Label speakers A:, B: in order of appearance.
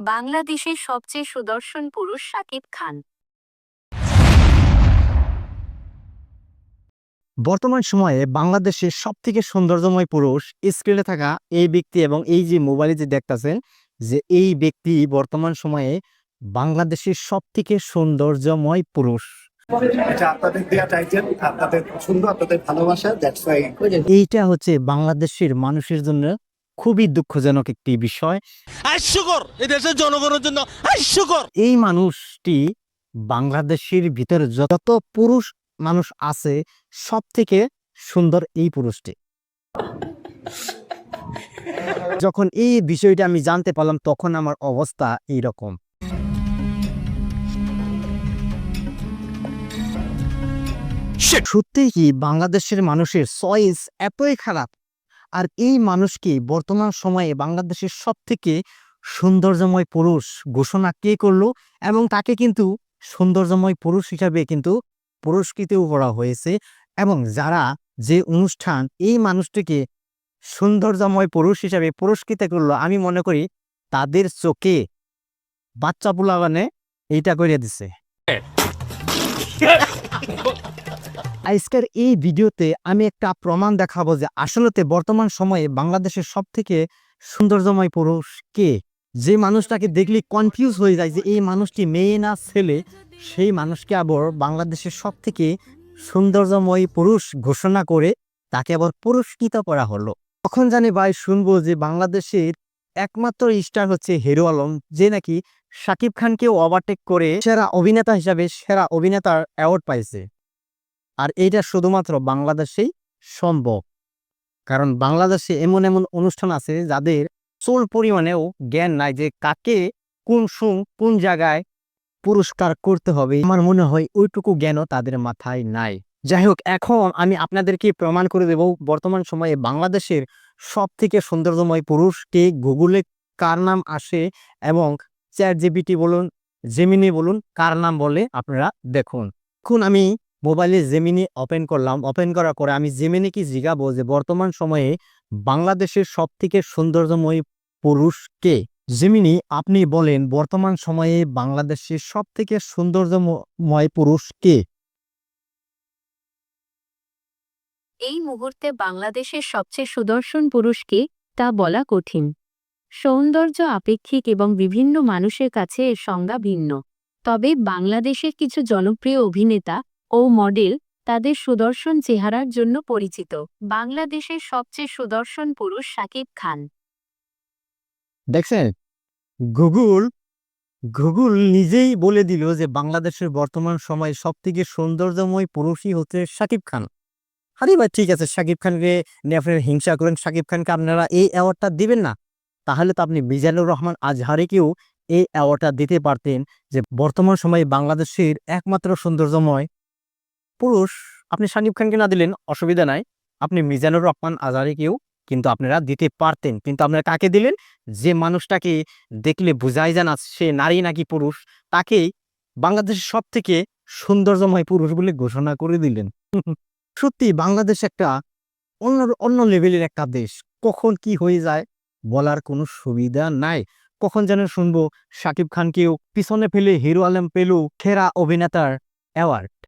A: বাংলাদেশের সবচেয়ে সুদর্শন পুরুষ শাকিব খান।
B: বর্তমান সময়ে বাংলাদেশের সব থেকে সৌন্দর্যময় পুরুষ স্ক্রিনে থাকা এই ব্যক্তি এবং এই যে মোবাইলে যে দেখতেছেন যে এই ব্যক্তি বর্তমান সময়ে বাংলাদেশের সব থেকে সৌন্দর্যময় পুরুষ।
C: এটা আপনাদের দেওয়া টাইটেল আপনাদের পছন্দ আপনাদের ভালোবাসা দ্যাটস ওয়াই
B: এইটা হচ্ছে বাংলাদেশের মানুষের জন্য খুবই দুঃখজনক একটি বিষয়।
D: হাস্যকর এই জনগণের জন্য হাস্যকর
B: এই মানুষটি বাংলাদেশের ভিতরে যত পুরুষ মানুষ আছে সব থেকে সুন্দর এই পুরুষটি। যখন এই বিষয়টা আমি জানতে পারলাম তখন আমার অবস্থা এইরকম। সত্যি কি বাংলাদেশের মানুষের চয়েস এতই খারাপ? আর এই মানুষকে বর্তমান সময়ে বাংলাদেশের সব থেকে সৌন্দর্যময় পুরুষ ঘোষণা কে করল? এবং তাকে কিন্তু সৌন্দর্যময় পুরুষ হিসাবে কিন্তু পুরস্কৃতও করা হয়েছে। এবং যারা যে অনুষ্ঠান এই মানুষটিকে সৌন্দর্যময় পুরুষ হিসাবে পুরস্কৃত করল, আমি মনে করি তাদের চোখে বাচ্চা পোলাগানে এইটা করে দিছে। আজকের এই ভিডিওতে আমি একটা প্রমাণ দেখাবো যে আসলেতে বর্তমান সময়ে বাংলাদেশের সব থেকে সৌন্দর্যময় পুরুষ কে? যে মানুষটাকে দেখলে কনফিউজ হয়ে যায় যে এই মানুষটি মেয়ে না ছেলে, সেই মানুষকে আবার বাংলাদেশের সব থেকে সৌন্দর্যময় পুরুষ ঘোষণা করে তাকে আবার পুরস্কৃত করা হলো। তখন জানি ভাই শুনব যে বাংলাদেশের একমাত্র স্টার হচ্ছে হিরো আলম, যে নাকি শাকিব খানকেও ওভারটেক করে সেরা অভিনেতা হিসাবে সেরা অভিনেতার অ্যাওয়ার্ড পাইছে। আর এইটা শুধুমাত্র বাংলাদেশেই সম্ভব। কারণ বাংলাদেশে এমন এমন অনুষ্ঠান আছে যাদের চোল পরিমাণেও জ্ঞান নাই যে কাকে কোন সুম কোন জায়গায় পুরস্কার করতে হবে। আমার মনে হয় ওইটুকু জ্ঞানও তাদের মাথায় নাই। যাই হোক, এখন আমি আপনাদেরকে প্রমাণ করে দেব, বর্তমান সময়ে বাংলাদেশের সব থেকে সৌন্দর্যময় পুরুষকে গুগলে কার নাম আসে এবং চ্যাট জিবিটি বলুন জেমিনি বলুন, কার নাম বলে আপনারা দেখুন। এখন আমি মোবাইলে জেমিনি ওপেন করলাম। ওপেন করার পরে আমি জেমিনিকে জিগাবো যে বর্তমান সময়ে বাংলাদেশের সব থেকে সৌন্দর্যময় পুরুষ কে? জেমিনি আপনি বলেন বর্তমান সময়ে বাংলাদেশের সব থেকে সৌন্দর্যময় পুরুষ কে?
A: এই মুহূর্তে বাংলাদেশের সবচেয়ে সুদর্শন পুরুষকে তা বলা কঠিন। সৌন্দর্য আপেক্ষিক এবং বিভিন্ন মানুষের কাছে এর সংজ্ঞা ভিন্ন। তবে বাংলাদেশের কিছু জনপ্রিয় অভিনেতা ও মডেল তাদের সুদর্শন চেহারার জন্য পরিচিত। বাংলাদেশের সবচেয়ে সুদর্শন পুরুষ শাকিব খান।
B: দেখছেন? গুগল গুগল নিজেই বলে দিল যে বাংলাদেশের বর্তমান সময়ে সব থেকে সৌন্দর্যময় পুরুষই হচ্ছে শাকিব খান। আরে ভাই, ঠিক আছে, শাকিব খানকে নিয়ে হিংসা করেন, শাকিব খানকে আপনারা এই অ্যাওয়ার্ডটা দিবেন না। তাহলে তো আপনি মিজানুর রহমান আজহারিকেও এই অ্যাওয়ার্ডটা দিতে পারতেন যে বর্তমান সময়ে বাংলাদেশের একমাত্র সৌন্দর্যময় পুরুষ। আপনি শাকিব খানকে না দিলেন, অসুবিধা নাই। আপনি মিজানুর রহমান আজহারিকেও কিন্তু আপনারা দিতে পারতেন। কিন্তু আপনারা কাকে দিলেন? যে মানুষটাকে দেখলে বোঝাই যায় না, সে নারী নাকি পুরুষ তাকেই বাংলাদেশের সব থেকে সৌন্দর্যময় পুরুষ বলে ঘোষণা করে দিলেন। সত্যি বাংলাদেশ একটা অন্য অন্য লেভেলের একটা দেশ। কখন কি হয়ে যায়? বলার কোনো সুবিধা নাই। কখন যেন শুনব শাকিব খানকেও পিছনে ফেলে হিরো আলম পেল সেরা অভিনেতার অ্যাওয়ার্ড